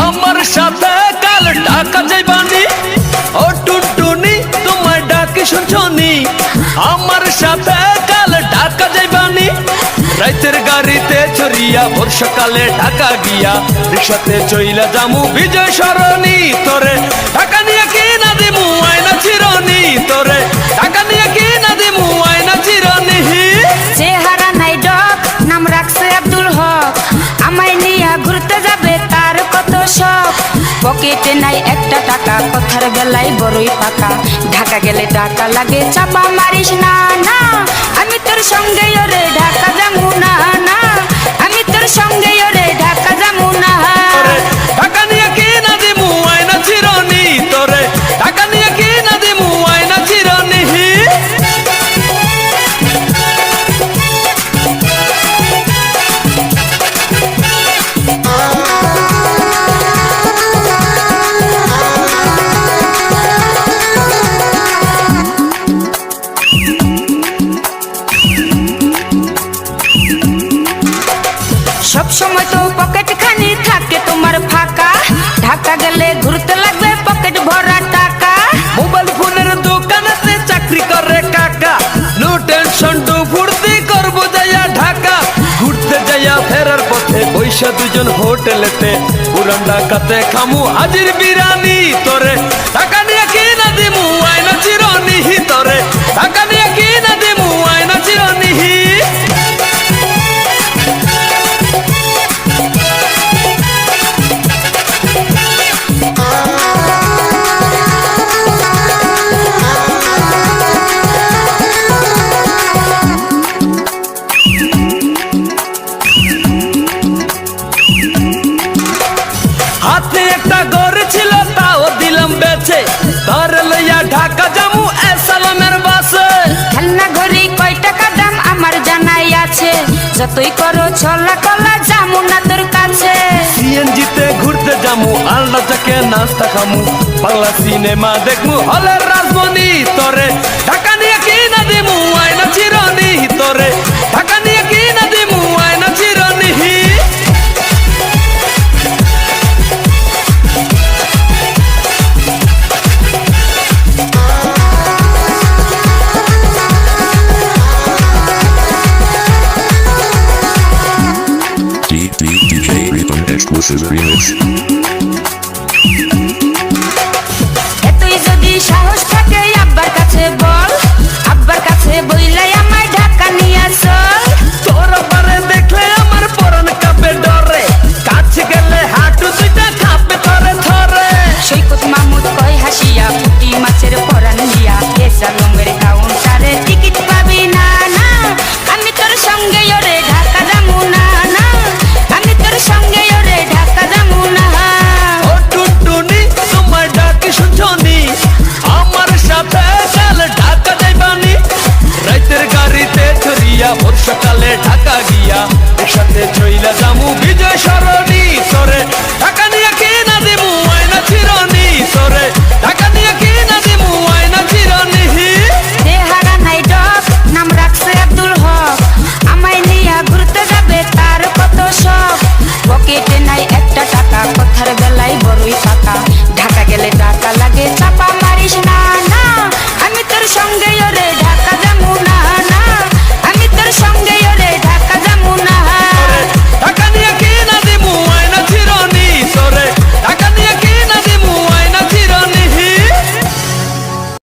আমার সাথে কাল টাকা যাই বানি ও টুটুনি তোমার ডাকি শুনছনি? আমার সাথে কাল টাকা যাই বানি রাইতের গাড়িতে ছড়িয়া ভোর ঢাকা গিয়া রিক্সাতে চইলা জামু বিজয় সরণি পকেটে নাই একটা টাকা। কথার বেলায় বড়ই পাকা। ঢাকা গেলে টাকা লাগে, চাপা মারিস না না। আমি তোর সঙ্গে ওরে ঢাকা যাব, না না। সব সময় তো পকেট খানি থাকে তোমার ফাঁকা। ঢাকা গেলে ঘুরতে লাগবে পকেট ভরা টাকা। মোবাইল ফোনের দোকানেতে চাকরি করে কাকা। নো টেনশন টু ফুর্তি করব যাইয়া ঢাকা। ঘুরতে যাইয়া ফেরার পথে বৈশা দুজন হোটেলেতে। পুরান ঢাকাতে খামু হাজির বিরানি তোরে একটা গড় ছিল তাও দিলাম বেচে। ধর লইয়া ঢাকা জামু এসালামের বাসে। খেলনা ঘড়ি কয় টাকা দাম আমার জানাই আছে। যতই করো ছলা কলা যামু না তোর কাছে। সিএনজিতে ঘুরতে যামু আলনা থেকে নাস্তা খামু বাংলা সিনেমা দেখমু হলের রাজমণি তোরে। ঢাকা নিয়ে কি না দিমু আয়না চিরনি remixed was his remix.